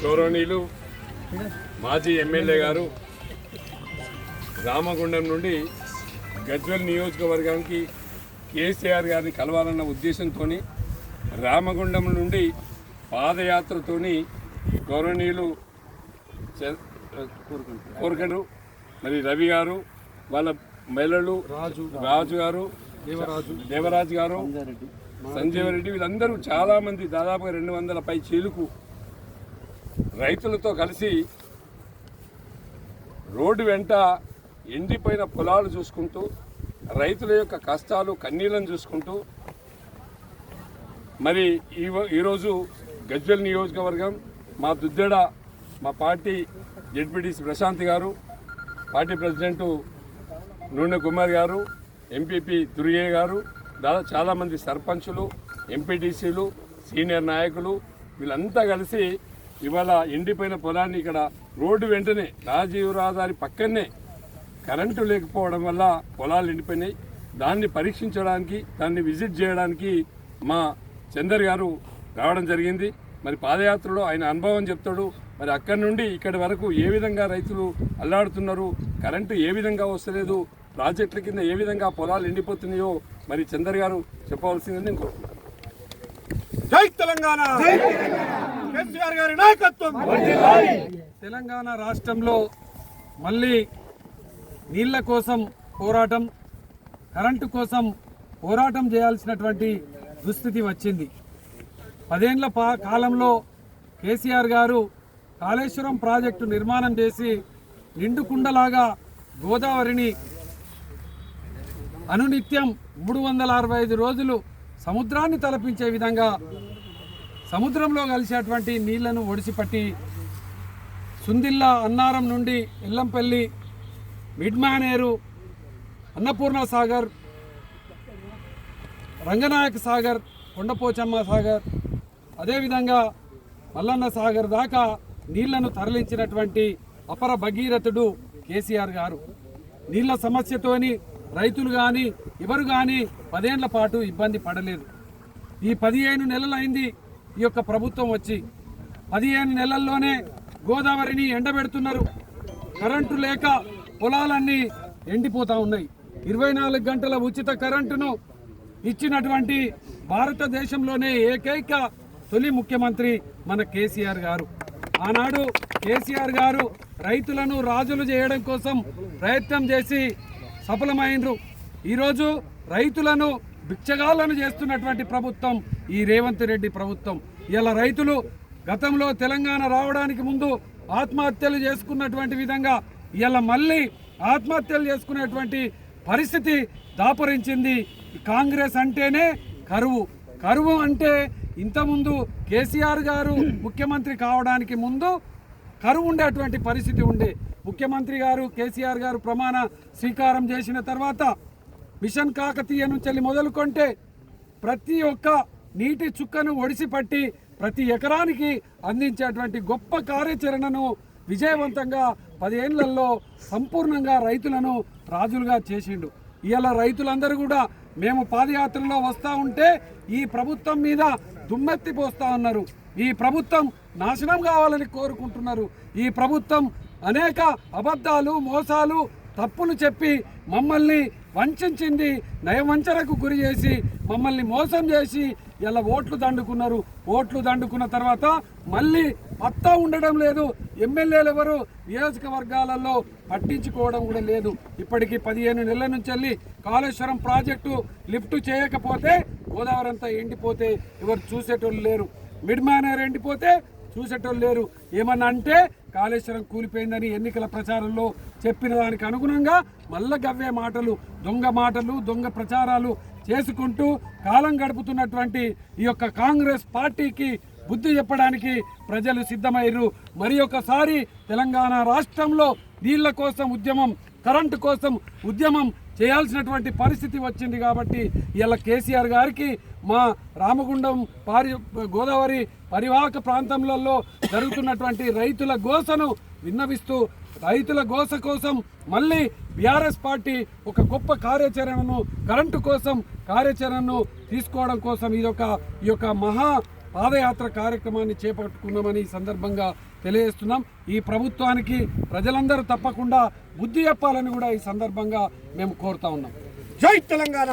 గౌరవనీయులు మాజీ ఎమ్మెల్యే గారు రామగుండం నుండి గజ్వెల్ నియోజకవర్గానికి కేసీఆర్ గారిని కలవాలన్న ఉద్దేశంతో రామగుండం నుండి పాదయాత్రతోని గౌరవనీయులు కోరకండ్రు మరి రవి గారు వాళ్ళ మహిళలు రాజు రాజు గారు దేవరాజు దేవరాజు గారు సంజీవ రెడ్డి వీళ్ళందరూ చాలా మంది దాదాపుగా రెండు వందల పై చీలుకు రైతులతో కలిసి రోడ్డు వెంట ఎండిపోయిన పొలాలు చూసుకుంటూ రైతుల యొక్క కష్టాలు కన్నీళ్ళను చూసుకుంటూ మరి ఈ ఈరోజు గజ్వెల్ నియోజకవర్గం మా దుద్దెడ మా పార్టీ జడ్పీటీసీ ప్రశాంత్ గారు పార్టీ ప్రెసిడెంట్ నూనె కుమార్ గారు ఎంపీపీ దుర్గయ్య గారు దాదాపు చాలామంది సర్పంచులు ఎంపీటీసీలు సీనియర్ నాయకులు వీళ్ళంతా కలిసి ఇవాళ ఎండిపోయిన పొలాన్ని ఇక్కడ రోడ్డు వెంటనే రాజీవ్ రహదారి పక్కనే కరెంటు లేకపోవడం వల్ల పొలాలు ఎండిపోయినాయి. దాన్ని పరీక్షించడానికి దాన్ని విజిట్ చేయడానికి మా చందర్ గారు రావడం జరిగింది. మరి పాదయాత్రలో ఆయన అనుభవం చెప్తాడు. మరి అక్కడి నుండి ఇక్కడి వరకు ఏ విధంగా రైతులు అల్లాడుతున్నారు కరెంటు ఏ విధంగా వస్తలేదు ప్రాజెక్టుల కింద ఏ విధంగా పొలాలు ఎండిపోతున్నాయో మరి చందర్ గారు చెప్పవలసిందని నేను కోరుకుంటున్నాను. జై తెలంగాణ! కేసీఆర్ గారి నాయకత్వం. తెలంగాణ రాష్ట్రంలో మళ్ళీ నీళ్ళ కోసం పోరాటం కరెంటు కోసం పోరాటం చేయాల్సినటువంటి దుస్థితి వచ్చింది. పదేండ్ల పా కాలంలో కేసీఆర్ గారు కాళేశ్వరం ప్రాజెక్టు నిర్మాణం చేసి నిండుకుండలాగా గోదావరిని అనునిత్యం మూడు వందల అరవై ఐదు రోజులు సముద్రాన్ని తలపించే విధంగా సముద్రంలో కలిసేటువంటి నీళ్ళను ఒడిసిపట్టి సుందిల్లా అన్నారం నుండి ఎల్లంపల్లి మిడ్మానేరు అన్నపూర్ణ సాగర్ రంగనాయక సాగర్ కొండపోచమ్మ సాగర్ అదేవిధంగా మల్లన్న సాగర్ దాకా నీళ్ళను తరలించినటువంటి అపర భగీరథుడు కేసీఆర్ గారు. నీళ్ళ సమస్యతోని రైతులు కానీ ఎవరు కానీ పదేళ్ళ పాటు ఇబ్బంది పడలేదు. ఈ పదిహేను నెలలైంది ఈ యొక్క ప్రభుత్వం వచ్చి పదిహేను నెలల్లోనే గోదావరిని ఎండబెడుతున్నారు. కరెంటు లేక పొలాలన్నీ ఎండిపోతూ ఉన్నాయి. ఇరవై నాలుగు గంటల ఉచిత కరెంటును ఇచ్చినటువంటి భారతదేశంలోనే ఏకైక తొలి ముఖ్యమంత్రి మన కేసీఆర్ గారు. ఆనాడు కేసీఆర్ గారు రైతులను రాజులు చేయడం కోసం ప్రయత్నం చేసి సఫలమైనరు ఈరోజు రైతులను బిచ్చగాళ్ళను చేస్తున్నటువంటి ప్రభుత్వం ఈ రేవంత్ రెడ్డి ప్రభుత్వం. ఇలా రైతులు గతంలో తెలంగాణ రావడానికి ముందు ఆత్మహత్యలు చేసుకున్నటువంటి విధంగా ఇలా మళ్ళీ ఆత్మహత్యలు చేసుకునేటువంటి పరిస్థితి దాపరించింది. కాంగ్రెస్ అంటేనే కరువు. కరువు అంటే ఇంతకుముందు కేసీఆర్ గారు ముఖ్యమంత్రి కావడానికి ముందు కరువు ఉండేటువంటి పరిస్థితి ఉండే. ముఖ్యమంత్రి గారు కేసీఆర్ గారు ప్రమాణ స్వీకారం చేసిన తర్వాత మిషన్ కాకతీయ నుంచి మొదలుకొంటే ప్రతి ఒక్క నీటి చుక్కను ఒడిసి పట్టి ప్రతి ఎకరానికి అందించేటువంటి గొప్ప కార్యాచరణను విజయవంతంగా పదేళ్ళలో సంపూర్ణంగా రైతులను రాజులుగా చేసిండు. ఇలా రైతులందరూ కూడా మేము పాదయాత్రలో వస్తూ ఉంటే ఈ ప్రభుత్వం మీద దుమ్మెత్తి పోస్తా ఉన్నారు. ఈ ప్రభుత్వం నాశనం కావాలని కోరుకుంటున్నారు. ఈ ప్రభుత్వం అనేక అబద్ధాలు మోసాలు తప్పులు చెప్పి మమ్మల్ని వంచింది నయవంచరకు గురి చేసి మమ్మల్ని మోసం చేసి ఇలా ఓట్లు దండుకున్నారు. ఓట్లు దండుకున్న తర్వాత మళ్ళీ పత్తా ఉండడం లేదు. ఎమ్మెల్యేలు ఎవరు? నియోజకవర్గాలలో పట్టించుకోవడం కూడా లేదు. ఇప్పటికీ పదిహేను నెలల నుంచి వెళ్ళి కాళేశ్వరం ప్రాజెక్టు లిఫ్ట్ చేయకపోతే గోదావరి అంతా ఎండిపోతే ఎవరు చూసేటోళ్ళు లేరు. మిడ్ మేనేర్ ఎండిపోతే చూసేటోళ్ళు లేరు. ఏమన్నా అంటే కాళేశ్వరం కూలిపోయిందని ఎన్నికల ప్రచారంలో చెప్పిన దానికి అనుగుణంగా మల్ల గవ్వే మాటలు దొంగ మాటలు దొంగ ప్రచారాలు చేసుకుంటూ కాలం గడుపుతున్నటువంటి ఈ యొక్క కాంగ్రెస్ పార్టీకి బుద్ధి చెప్పడానికి ప్రజలు సిద్ధమయ్యారు. మరి ఒకసారి తెలంగాణ రాష్ట్రంలో నీళ్ళ కోసం ఉద్యమం కరెంటు కోసం ఉద్యమం చేయాల్సినటువంటి పరిస్థితి వచ్చింది కాబట్టి ఇలా కేసీఆర్ గారికి మా రామగుండం పారి గోదావరి పరివాహక ప్రాంతంలో జరుగుతున్నటువంటి రైతుల గోసను విన్నవిస్తూ రైతుల గోస కోసం మళ్ళీ బీఆర్ఎస్ పార్టీ ఒక గొప్ప కార్యాచరణను కరెంటు కోసం కార్యాచరణను తీసుకోవడం కోసం ఇది ఒక ఈ యొక్క మహా పాదయాత్ర కార్యక్రమాన్ని చేపట్టుకున్నామని ఈ సందర్భంగా తెలియజేస్తున్నాం. ఈ ప్రభుత్వానికి ప్రజలందరూ తప్పకుండా బుద్ధి చెప్పాలని కూడా ఈ సందర్భంగా మేము కోరుతా ఉన్నాం. జై తెలంగాణ!